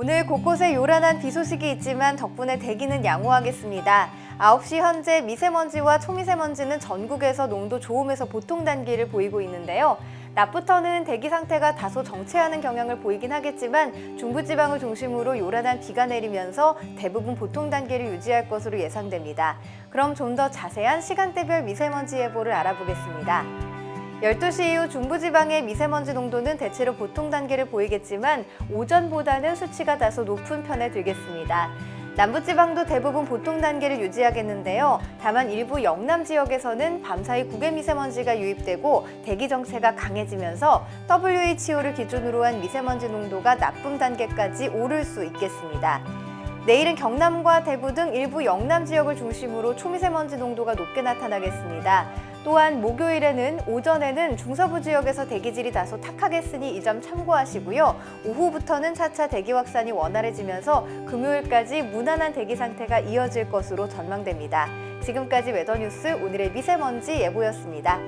오늘 곳곳에 요란한 비 소식이 있지만 덕분에 대기는 양호하겠습니다. 9시 현재 미세먼지와 초미세먼지는 전국에서 농도 좋음에서 보통 단계를 보이고 있는데요. 낮부터는 대기 상태가 다소 정체하는 경향을 보이긴 하겠지만 중부지방을 중심으로 요란한 비가 내리면서 대부분 보통 단계를 유지할 것으로 예상됩니다. 그럼 좀 더 자세한 시간대별 미세먼지 예보를 알아보겠습니다. 12시 이후 중부지방의 미세먼지 농도는 대체로 보통 단계를 보이겠지만 오전보다는 수치가 다소 높은 편에 들겠습니다. 남부지방도 대부분 보통 단계를 유지하겠는데요. 다만 일부 영남 지역에서는 밤사이 국외 미세먼지가 유입되고 대기 정체가 강해지면서 WHO를 기준으로 한 미세먼지 농도가 나쁨 단계까지 오를 수 있겠습니다. 내일은 경남과 대구 등 일부 영남 지역을 중심으로 초미세먼지 농도가 높게 나타나겠습니다. 또한 목요일에는 오전에는 중서부 지역에서 대기질이 다소 탁하겠으니 이 점 참고하시고요. 오후부터는 차차 대기 확산이 원활해지면서 금요일까지 무난한 대기 상태가 이어질 것으로 전망됩니다. 지금까지 웨더뉴스 오늘의 미세먼지 예보였습니다.